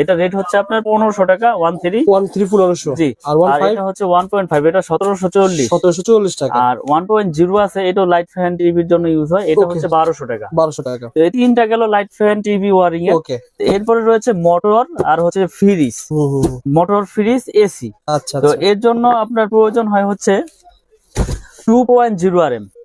এটা রেট হচ্ছে আপনার পনেরোশো টাকা ওয়ান থ্রি ওয়ান থ্রি পনেরোশো। জি আর এটা হচ্ছে ওয়ান পয়েন্ট ফাইভ এটা সতেরোশো চল্লিশ। সতেরোশো চল্লিশ টাকা। আর ওয়ান পয়েন্ট জিরো আছে এটা লাইট ফ্যান টিভির জন্য ইউজ হয় এটা হচ্ছে বারোশো টাকা। বারোশো টাকা। তো এই তিনটা গেল লাইট ফ্যান টিভি ওয়ারিং এর ওকে এরপরে রয়েছে মোটর আর হচ্ছে ফ্রিজ। মোটর ফ্রিজ এসি আচ্ছা তো আচ্ছা। এর জন্য আপনার প্রয়োজন হয় হচ্ছে two point zero R M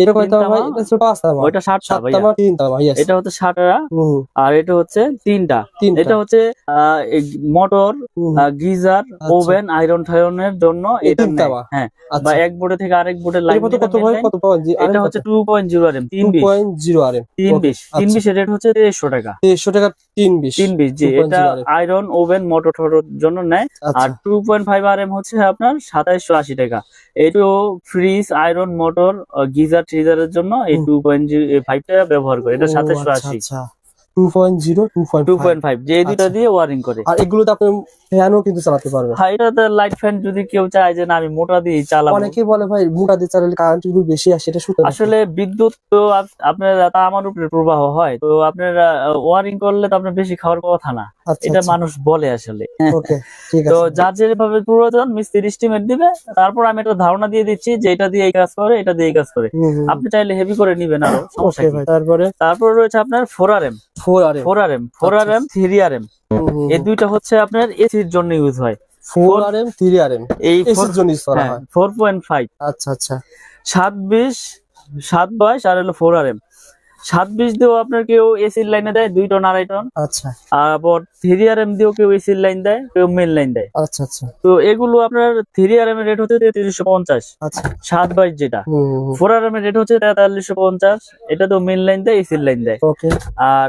এটা কয় তামা ভাই এটা পাঁচ তামা ওইটা সাতটা সাত তামা তিন তামা yes. এটা হচ্ছে সাতটা। হুম, আর এটা হচ্ছে তিনটা। তিনটা। এটা হচ্ছে মোটর গিজার আচ্ছা। ওভেন আয়রন টায়রনের জন্য এটা তামা? হ্যাঁ আচ্ছা। বা এক বোর্ডে থেকে আরেক বোর্ডে লাইন কত কত ভাই? কত এটা হচ্ছে two point zero R M তিন two point zero R M তিন Okay, বিশ। তিন আচ্ছা। বিশের রেট হচ্ছে দেড়শো টাকা। দেড়শো টাকা তিন বিশ তিন বিশ জি এটা আয়রন ওভেন মোটর টোটর জন্য নেয়। আচ্ছা। আর two point five R M হচ্ছে আপনার সাতাইশশো আশি টাকা। এটাও ফ্রিজ আয়রন মোটর গিজার ট্রিজারের জন্য এই টু পয়েন্ট ব্যবহার করে। এটা সাতাইশশো আচ্ছা, আশি। আচ্ছা যে আচ্ছা। দিয়ে ওয়ারিং করে। আর এগুলোতে আপনি ফ্যানও কিন্তু চালাতে পারবেন। হ্যাঁ এটাতে লাইট ফ্যান যদি কেউ চায় যে না আমি মোটা দিয়ে চালাবো। বলে ভাই মোটা দিয়ে চালালে কারেন্ট বেশি আসে এটা সত্যি আসলে বিদ্যুৎ তো আপনার তা আমার উপরে প্রবাহ হয়। তো আপনার ওয়ারিং করলে তো আপনার বেশি খাওয়ার কথা না। আচ্ছা এটা মানুষ বলে আসলে। তো যার যেভাবে প্রয়োজন মিস্ত্রি এস্টিমেট দিবে। তারপর আমি একটা ধারণা দিয়ে দিচ্ছি যে এটা দিয়ে এই কাজ করে এটা দিয়ে এই কাজ করে। আপনি চাইলে হেভি করে নিবেন আরও তারপরে? তারপর রয়েছে আপনার four R M four R M four R M three R M এই দুইটা হচ্ছে আপনার এসির জন্য ইউজ হয়। Four R M three R M এই এসির জন্য use করা হয় ফোর পয়েন্ট ফাইভ আচ্ছা আচ্ছা। সাত বিশ সাত বয়স আর হলো ফোর আর এম সাত বিশ দিয়েও আপনার কেউ এসির লাইনে দেয় দুই টন আড়াই টন। আচ্ছা। আবার থ্রি আর এম দিয়েও কেউ এসির লাইন দেয় কেউ মেন লাইন দেয়। আচ্ছা আচ্ছা। তো এগুলো আপনার থ্রি আর এম এর রেট হচ্ছে তেত্রিশশো পঞ্চাশ। আচ্ছা। সাত বাইশ যেটা। ফোর আর এম এর রেট হচ্ছে তেতাল্লিশশো পঞ্চাশ। এটা তো মেন লাইন দেয় এসির লাইন দেয়। আর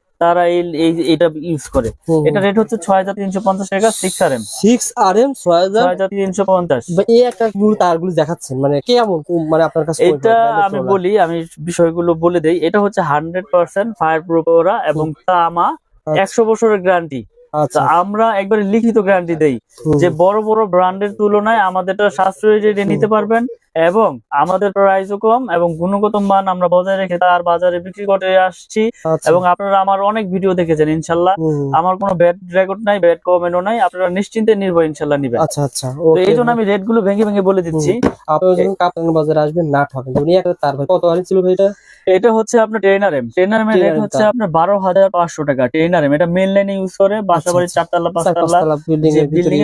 তারা এই এটা ইউজ করে। এটা রেট হচ্ছে ছয় হাজার তিনশো পঞ্চাশ টাকা six R M six R M ছয় হাজার তিনশো পঞ্চাশ। এই একটা তারগুলো দেখাচ্ছেন মানে কেমন মানে আপনার কাছে এটা মানে আমি বলি আমি বিষয়গুলো বলে দেই। এটা হচ্ছে হান্ড্রেড পার্সেন্ট ফায়ার প্রুফ ওরা এবং তামা আচ্ছা, একশো বছরের গ্যারান্টি আচ্ছা। আমরা একবারে লিখিত গ্যারান্টি দেই যে বড় বড় ব্র্যান্ডের তুলনায় আমাদেরটা সাশ্রয়ী রেটে নিতে পারবেন। এবং আমাদের প্রাইসও কম এবং গুণগত মান আমরা বজায় রেখে তার বাজারে বিক্রি করে আসছি। আচ্ছা, এবং আপনারা আমার অনেক ভিডিও দেখেছেন ইনশাল্লাহ। আমার কোনো ব্যাড রেকর্ড নাই ব্যাড কমেন্টও নাই। আপনারা নিশ্চিন্তে নির্ভর ইনশাল্লাহ নিবেন। আচ্ছা আচ্ছা। তো এই জন্য আমি রেটগুলো ভেঙে ভেঙে বলে দিচ্ছি। আপনারা যখন কাপ্তান বাজারে আসবেন না ঠকেন একটা তার কত হারি ছিল ভাই এটা? এটা হচ্ছে আপনার trainer M trainer M rate হচ্ছে আপনার বারো হাজার পাঁচশো টাকা। ট্রেনার এম এটা মেন লাইনে ইউজ করে। বাসা আচ্ছা, আচ্ছা। চারতলা চার পাঁচতলা। বিল্ডিং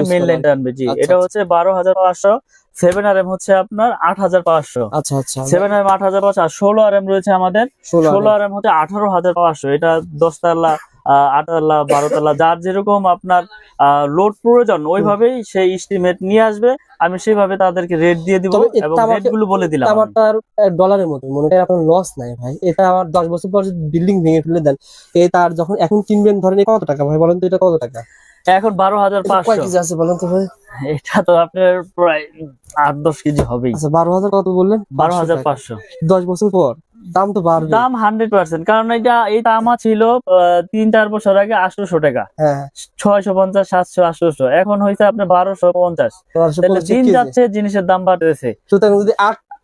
এ মেন করা। লাইনটা আনবে জি এটা। হচ্ছে বারো হাজার পাঁচশো। সেভেন আর এম হচ্ছে আপনার আট হাজার পাঁচশো। আচ্ছা আচ্ছা। সেভেন আর এম আট হাজার পাঁচশো আর ষোলো আর এম রয়েছে আমাদের। ষোলো আর এম। হচ্ছে আঠারো হাজার পাঁচশো। এটা দশতলা আহ, আটতলা বারোতলা যার যেরকম আপনার লোড প্রয়োজন ওইভাবেই সেই এস্টিমেট নিয়ে আসবে। আমি সেইভাবে তাদেরকে রেট দিয়ে দিব এবং বলে দিলাম আর ডলারের মতো। মনে করেন আপনার লস নাই ভাই। এটা আমার দশ বছর পর বিল্ডিং ভেঙে ফেলে দেন এই তার যখন এখন কিনবেন ধরেন কত টাকা? ভাই বলেন তো এটা কত টাকা? এখন বারো হাজার এটা পাঁচশো কেজি আছে বলেন তো ভাই? এটা তো আপনার প্রায় আট দশ কেজি হবেই। আচ্ছা বারো হাজার কত বললেন? বারো হাজার পাঁচশো। দশ বছর পর। দাম তো বাড়বে। দাম হান্ড্রেড পার্সেন্ট। কারণ এটা এই তামা ছিল তিন চার বছর আগে আটশোশো টাকা। হ্যাঁ। ছয়শো পঞ্চাশ সাতশো আটশোশো। এখন হয়েছে আপনার বারোশো পঞ্চাশ। দিন যাচ্ছে জিনিসের দাম বাড়তেছে। সুতরাং যদি আট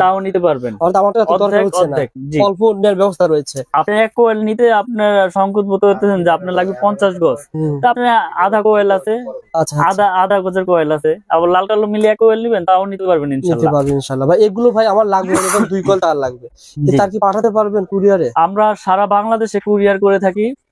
তাও নিতে পারবেন। অল্প নেওয়ার ব্যবস্থা রয়েছে। আপনি এক কোয়েল নিতে আপনার সংকুচ বোধ হতেছেন যে আপনার লাগবে পঞ্চাশ গজ। তা আপনি আধা কোয়েল আছে আচ্ছা আচ্ছা। আধা আধা গজের কোয়েল আছে। আবার লাল কালো মিলিয়ে এক কোয়েল নিবেন তাও নিতে পারবেন নিতে পারবেন ইনশাল্লাহ। ভাই এগুলো ভাই আমার লাগবে দুই তার লাগবে। তার কি পাঠাতে পারবেন কুরিয়ারে? আমরা সারা বাংলাদেশে কুরিয়ার করে থাকি।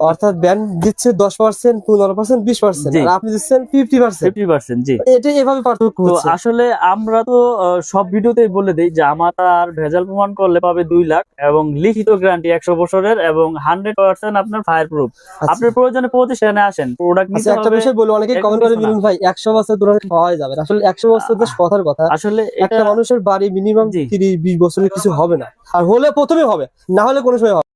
অর্থাৎ ব্যান্ড দিচ্ছে দশ পার্সেন্ট পনেরো পার্সেন্ট বিশ পার্সেন্ট আর আপনি দিচ্ছেন ফিফটি পার্সেন্ট ফিফটি পার্সেন্ট জি। এটা এভাবে পার্থক্য তো আসলে আমরা তো সব ভিডিওতেই বলে দিই যে আমার আর ভেজাল প্রমাণ করলে পাবে দুই লাখ এবং লিখিত গ্যারান্টি একশো বছরের এবং হান্ড্রেড পার্সেন্ট আপনার ফায়ার প্রুফ আচ্ছা। আপনার প্রয়োজনে প্রতিষ্ঠানে আসেন। প্রোডাক্ট নিতে আচ্ছা একটা বিষয় বলি অনেকে কমেন্ট করে ভাই একশো বছর ধরে পাওয়া যাবে আসলে একশো বছর বেশ কথার কথা। আসলে একটা মানুষের বাড়ি মিনিমাম। তিরিশ বিশ বছরের কিছু হবে না। আর হলে প্রথমে হবে না হলে কোনো সময় হবে।